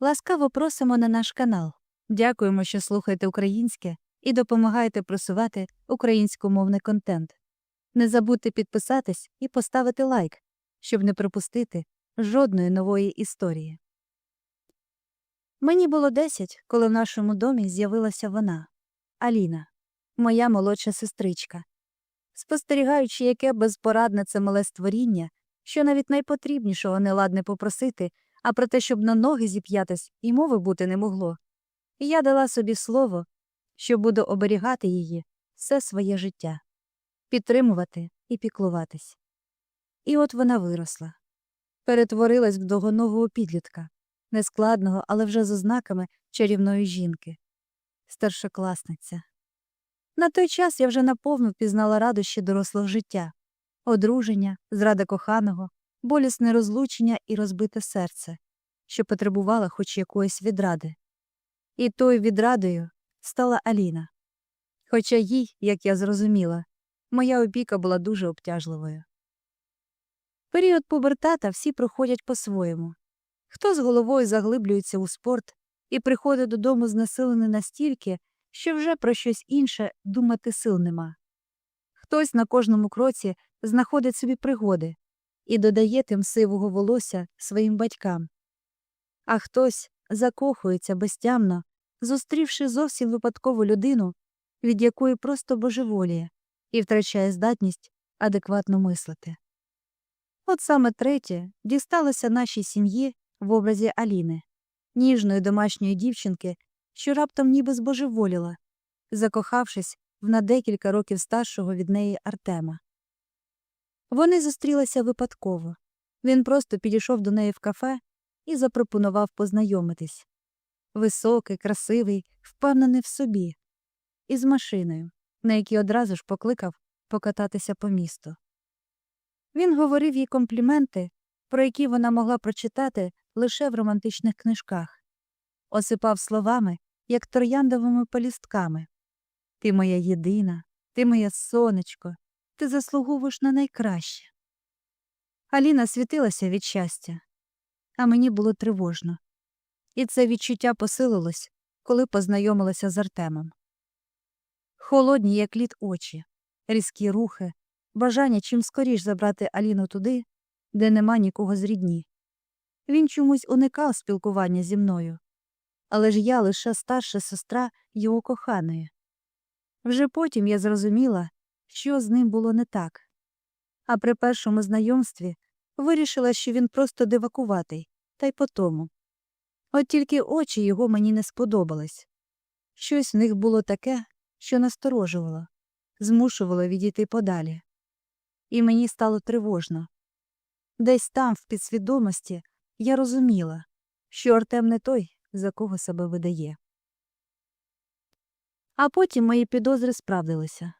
Ласкаво просимо на наш канал. Дякуємо, що слухаєте українське і допомагаєте просувати українськомовний контент. Не забудьте підписатись і поставити лайк, щоб не пропустити жодної нової історії. Мені було 10, коли в нашому домі з'явилася вона Аліна, моя молодша сестричка. Спостерігаючи, яке безпорадне це мале створіння, що навіть найпотрібнішого не ладне попросити, а про те, щоб на ноги зіп'ятись, і мови бути не могло. І я дала собі слово, що буду оберігати її все своє життя, підтримувати і піклуватись. І от вона виросла, перетворилась в довгоногого підлітка, нескладного, але вже з ознаками чарівної жінки, старшокласниця. На той час я вже наповну впізнала радощі дорослого життя, одруження, зрада коханого, болісне розлучення і розбите серце, що потребувало хоч якоїсь відради. І тою відрадою стала Аліна. Хоча їй, як я зрозуміла, моя опіка була дуже обтяжливою. Період пубертата всі проходять по-своєму. Хто з головою заглиблюється у спорт і приходить додому знесилений настільки, що вже про щось інше думати сил нема. Хтось на кожному кроці знаходить собі пригоди і додає тим сивого волосся своїм батькам. А хтось закохується безтямно, зустрівши зовсім випадкову людину, від якої просто божеволіє, і втрачає здатність адекватно мислити. От саме третє дісталося нашій сім'ї в образі Аліни, ніжної домашньої дівчинки, що раптом ніби збожеволіла, закохавшись в на декілька років старшого від неї Артема. Вони зустрілися випадково. Він просто підійшов до неї в кафе і запропонував познайомитись. Високий, красивий, впевнений в собі, із машиною, на якій одразу ж покликав покататися по місту. Він говорив їй компліменти, про які вона могла прочитати лише в романтичних книжках, осипав словами, як трояндовими полістками. Ти моя єдина, ти моє сонечко, ти заслуговуєш на найкраще. Аліна світилася від щастя, а мені було тривожно. І це відчуття посилилось, коли познайомилася з Артемом. Холодні, як лід очі, різкі рухи, бажання чим скоріш забрати Аліну туди, де нема нікого з рідні. Він чомусь уникав спілкування зі мною, але ж я лише старша сестра його коханої. Вже потім я зрозуміла, що з ним було не так. А при першому знайомстві вирішила, що він просто дивакуватий, та й по тому. От тільки очі його мені не сподобались. Щось в них було таке, що насторожувало, змушувало відійти подалі. І мені стало тривожно. Десь там, в підсвідомості, я розуміла, що Артем не той, за кого себе видає. А потім мої підозри справдилися,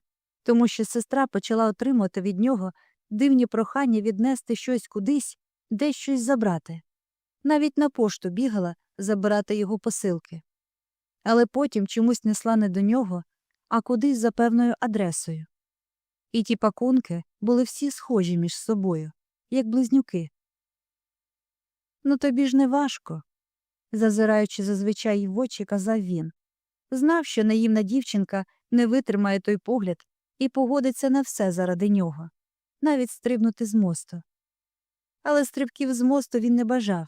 тому що сестра почала отримувати від нього дивні прохання віднести щось кудись, десь щось забрати. Навіть на пошту бігала забирати його посилки. Але потім чомусь несла не до нього, а кудись за певною адресою. І ті пакунки були всі схожі між собою, як близнюки. Ну тобі ж не важко, зазираючи зазвичай в очі, казав він. Знав, що наївна дівчинка не витримає той погляд і погодиться на все заради нього, навіть стрибнути з мосту. Але стрибків з мосту він не бажав.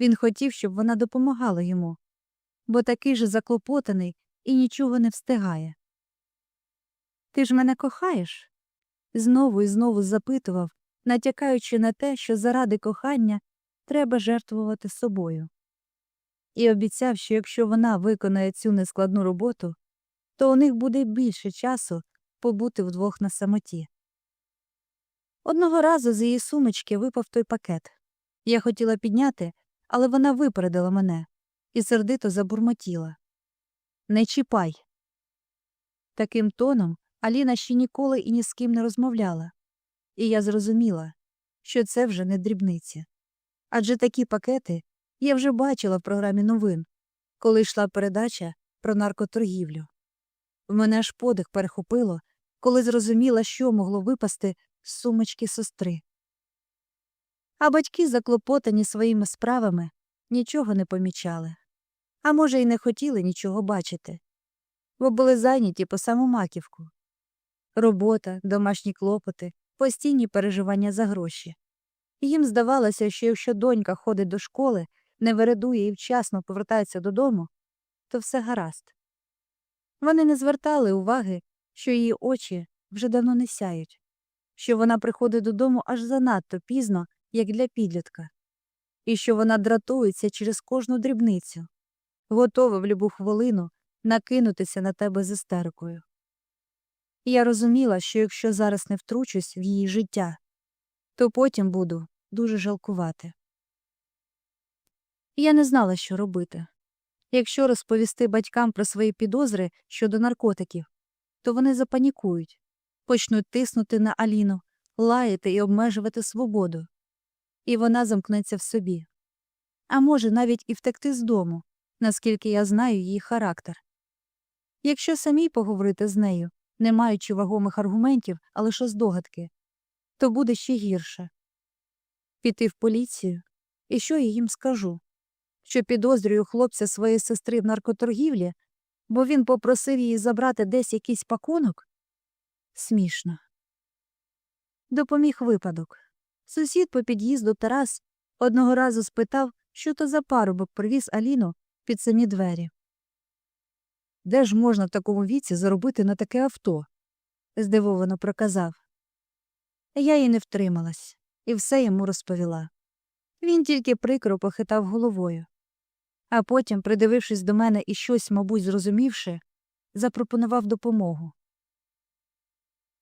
Він хотів, щоб вона допомагала йому, бо такий же заклопотаний і нічого не встигає. Ти ж мене кохаєш? Знову і знову запитував, натякаючи на те, що заради кохання треба жертвувати собою. І обіцяв, що якщо вона виконає цю нескладну роботу, то у них буде більше часу побути вдвох на самоті. Одного разу з її сумочки випав той пакет. Я хотіла підняти, але вона випередила мене і сердито забурмотіла Не чіпай. Таким тоном Аліна ще ніколи і ні з ким не розмовляла, і я зрозуміла, що це вже не дрібниці. Адже такі пакети я вже бачила в програмі новин, коли йшла передача про наркоторгівлю. В мене аж подих перехопило, коли зрозуміла, що могло випасти з сумочки сестри. А батьки, заклопотані своїми справами, нічого не помічали. А може, й не хотіли нічого бачити, бо були зайняті по саму маківку. Робота, домашні клопоти, постійні переживання за гроші. Їм здавалося, що якщо донька ходить до школи, не вередує і вчасно повертається додому, то все гаразд. Вони не звертали уваги, що її очі вже давно не сяють, що вона приходить додому аж занадто пізно, як для підлітка, і що вона дратується через кожну дрібницю, готова в любу хвилину накинутися на тебе з істерикою. Я розуміла, що якщо зараз не втручусь в її життя, то потім буду дуже жалкувати. Я не знала, що робити. Якщо розповісти батькам про свої підозри щодо наркотиків, то вони запанікують, почнуть тиснути на Аліну, лаяти і обмежувати свободу. І вона замкнеться в собі. А може, навіть і втекти з дому, наскільки я знаю її характер. Якщо самій поговорити з нею, не маючи вагомих аргументів, а лише здогадки, то буде ще гірше. Піти в поліцію, і що я їм скажу? Що підозрюю хлопця своєї сестри в наркоторгівлі, бо він попросив її забрати десь якийсь пакунок? Смішно. Допоміг випадок. Сусід по під'їзду Тарас одного разу спитав, що то за парубок привіз Аліну під самі двері. Де ж можна в такому віці заробити на таке авто? здивовано проказав. Я й не втрималась і все йому розповіла. Він тільки прикро похитав головою. А потім, придивившись до мене і щось, мабуть, зрозумівши, запропонував допомогу.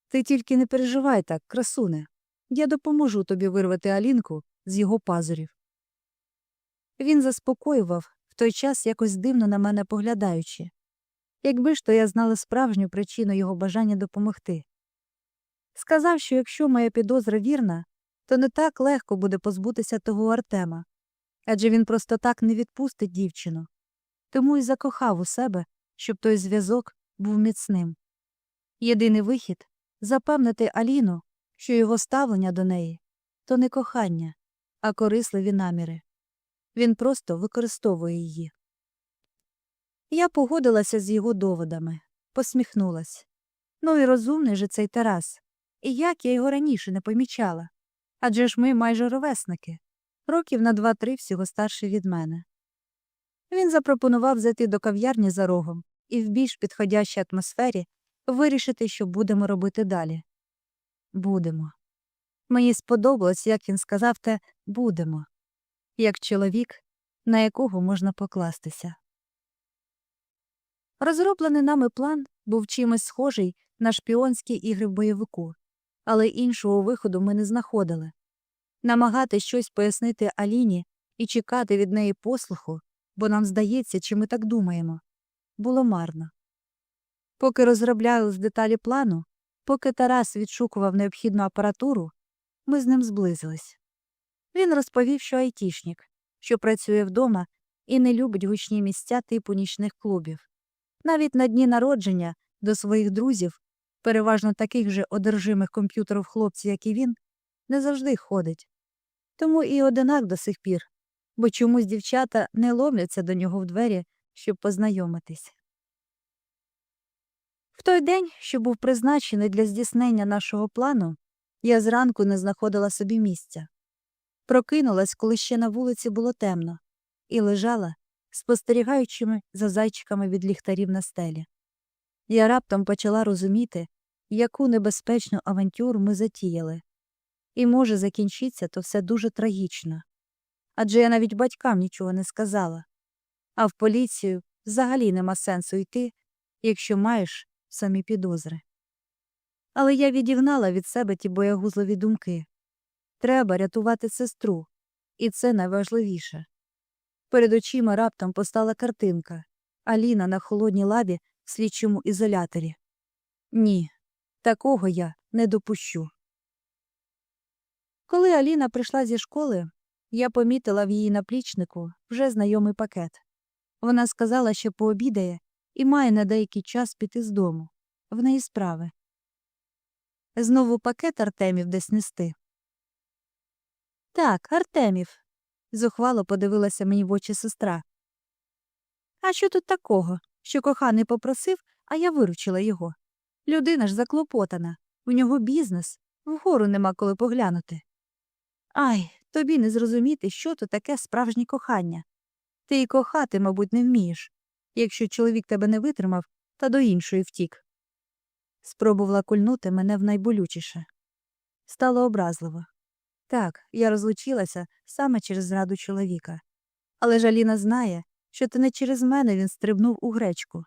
Ти тільки не переживай так, красуне. Я допоможу тобі вирвати Алінку з його пазурів. Він заспокоював, в той час якось дивно на мене поглядаючи. Якби ж то я знала справжню причину його бажання допомогти. Сказав, що якщо моя підозра вірна, то не так легко буде позбутися того Артема, адже він просто так не відпустить дівчину, тому й закохав у себе, щоб той зв'язок був міцним. Єдиний вихід запевнити Аліну, що його ставлення до неї то не кохання, а корисливі наміри. Він просто використовує її. Я погодилася з його доводами, посміхнулась. Ну і розумний же цей Тарас. І як я його раніше не помічала. Адже ж ми майже ровесники, років на два-три всього старший від мене. Він запропонував зайти до кав'ярні за рогом і в більш підходящій атмосфері вирішити, що будемо робити далі. Будемо. Мені сподобалось, як він сказав те будемо, як чоловік, на якого можна покластися. Розроблений нами план був чимось схожий на шпіонські ігри в бойовику, але іншого виходу ми не знаходили. Намагати щось пояснити Аліні і чекати від неї послуху, бо нам здається, чи ми так думаємо, було марно. Поки розробляли з деталі плану, поки Тарас відшукував необхідну апаратуру, ми з ним зблизились. Він розповів, що айтішнік, що працює вдома і не любить гучні місця типу нічних клубів. Навіть на дні народження до своїх друзів, переважно таких же одержимих комп'ютерів хлопців, як і він, не завжди ходить. Тому і одинак до сих пір, бо чомусь дівчата не ловляться до нього в двері, щоб познайомитись. В той день, що був призначений для здійснення нашого плану, я зранку не знаходила собі місця. Прокинулась, коли ще на вулиці було темно, і лежала, спостерігаючими за зайчиками від ліхтарів на стелі. Я раптом почала розуміти, яку небезпечну авантюру ми затіяли. І може закінчиться то все дуже трагічно. Адже я навіть батькам нічого не сказала. А в поліцію взагалі нема сенсу йти, якщо маєш самі підозри. Але я відігнала від себе ті боягузливі думки треба рятувати сестру, і це найважливіше. Перед очима раптом постала картинка Аліна на холодній лаві в слідчому ізоляторі. Ні, такого я не допущу. Коли Аліна прийшла зі школи, я помітила в її наплічнику вже знайомий пакет. Вона сказала, що пообідає і має на деякий час піти з дому. В неї справи. Знову пакет Артемів десь нести. Так, Артемів. Зухвало подивилася мені в очі сестра. А що тут такого, що коханий попросив, а я виручила його? Людина ж заклопотана, у нього бізнес, вгору нема коли поглянути. Ай, тобі не зрозуміти, що то таке справжнє кохання. Ти й кохати, мабуть, не вмієш, якщо чоловік тебе не витримав та до іншої втік. Спробувала кульнути мене в найболючіше. Стало образливо. Так, я розлучилася саме через зраду чоловіка. Але ж Аліна знає, що ти не через мене він стрибнув у гречку.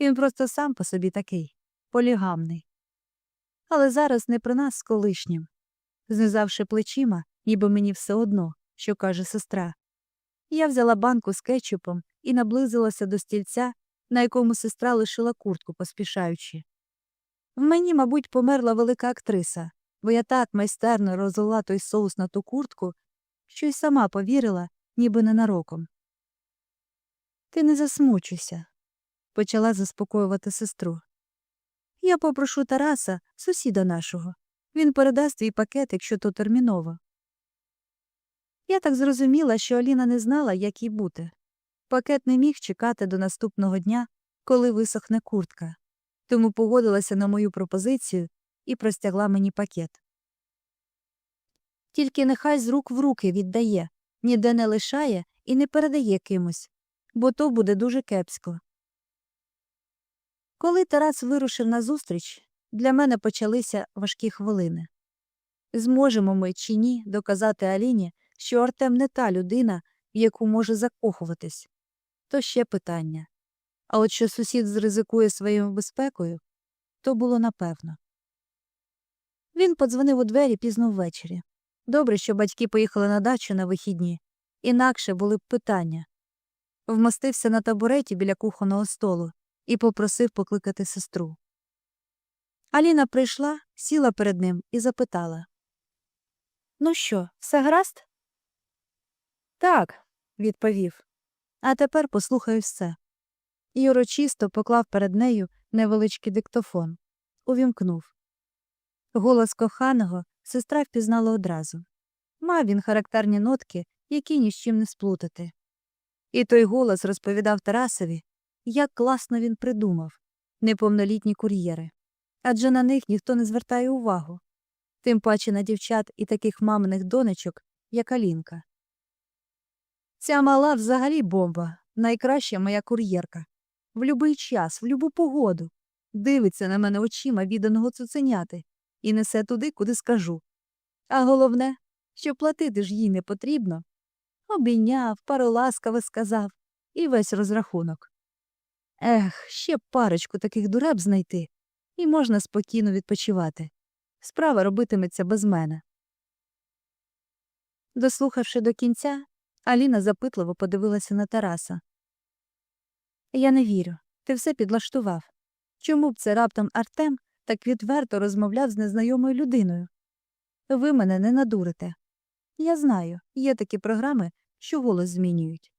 Він просто сам по собі такий, полігамний. Але зараз не при нас з колишнім. Знизавши плечима, ніби мені все одно, що каже сестра. Я взяла банку з кетчупом і наблизилася до стільця, на якому сестра лишила куртку, поспішаючи. В мені, мабуть, померла велика актриса, бо я так майстерно розлила той соус на ту куртку, що й сама повірила, ніби ненароком. Ти не засмучуйся, почала заспокоювати сестру. Я попрошу Тараса, сусіда нашого. Він передасть твій пакет, якщо то терміново. Я так зрозуміла, що Аліна не знала, як їй бути. Пакет не міг чекати до наступного дня, коли висохне куртка, тому погодилася на мою пропозицію і простягла мені пакет. Тільки нехай з рук в руки віддає, ніде не лишає і не передає кимось, бо то буде дуже кепсько. Коли Тарас вирушив назустріч, для мене почалися важкі хвилини. Зможемо ми чи ні доказати Аліні, що Артем не та людина, в яку може закохуватись, то ще питання. А от що сусід зризикує своєю безпекою, то було напевно. Він подзвонив у двері пізно ввечері. Добре, що батьки поїхали на дачу на вихідні, інакше були б питання. Вмостився на табуреті біля кухонного столу і попросив покликати сестру. Аліна прийшла, сіла перед ним і запитала Ну що, все гаразд? Так, відповів. А тепер послухаю все. І урочисто поклав перед нею невеличкий диктофон, увімкнув. Голос коханого сестра впізнала одразу. Мав він характерні нотки, які ні з чим не сплутати. І той голос розповідав Тарасові, як класно він придумав неповнолітні кур'єри. Адже на них ніхто не звертає увагу, тим паче на дівчат і таких маминих донечок, як Алінка. Ця мала взагалі бомба, найкраща моя кур'єрка. В любий час, в любу погоду. Дивиться на мене очима відданого цуценяти і несе туди, куди скажу. А головне, що платити ж їй не потрібно. Обійняв, пару ласкаво сказав, і весь розрахунок. Ех, ще парочку таких дуреб знайти, і можна спокійно відпочивати. Справа робитиметься без мене. Дослухавши до кінця, Аліна запитливо подивилася на Тараса. Я не вірю. Ти все підлаштував. Чому б це раптом Артем так відверто розмовляв з незнайомою людиною? Ви мене не надурите. Я знаю, є такі програми, що голос змінюють.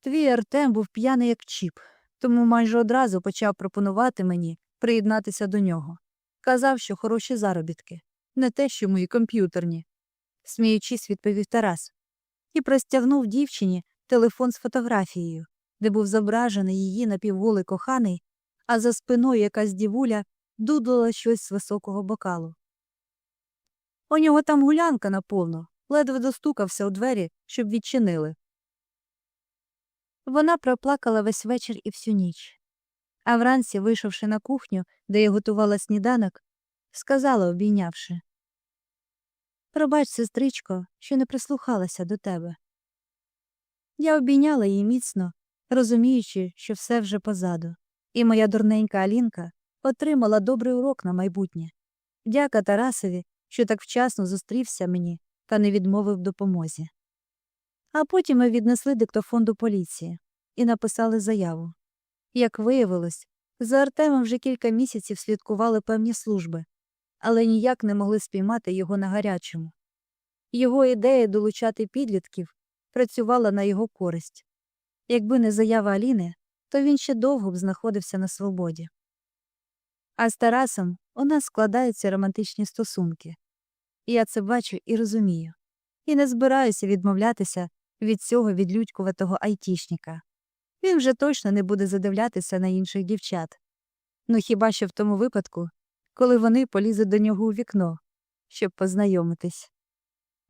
Твій Артем був п'яний як чіп, тому майже одразу почав пропонувати мені приєднатися до нього. Казав, що хороші заробітки, не те, що мої комп'ютерні, сміючись, відповів Тарас, і простягнув дівчині телефон з фотографією, де був зображений її напівголий коханий, а за спиною якась дівуля дудлила щось з високого бокалу. У нього там гулянка наповно, ледве достукався у двері, щоб відчинили. Вона проплакала весь вечір і всю ніч. А вранці, вийшовши на кухню, де я готувала сніданок, сказала, обійнявши Пробач, сестричко, що не прислухалася до тебе. Я обійняла її міцно, розуміючи, що все вже позаду, і моя дурненька Алінка отримала добрий урок на майбутнє. Дяка Тарасові, що так вчасно зустрівся мені та не відмовив допомозі. А потім ми віднесли диктофон до поліції і написали заяву. Як виявилось, за Артемом вже кілька місяців слідкували певні служби, але ніяк не могли спіймати його на гарячому. Його ідея долучати підлітків працювала на його користь. Якби не заява Аліни, то він ще довго б знаходився на свободі. А з Тарасом у нас складаються романтичні стосунки. Я це бачу і розумію. і не збираюся відмовлятися від цього відлюдькуватого айтішника. Він вже точно не буде задивлятися на інших дівчат. Ну хіба що в тому випадку, коли вони полізуть до нього у вікно, щоб познайомитись.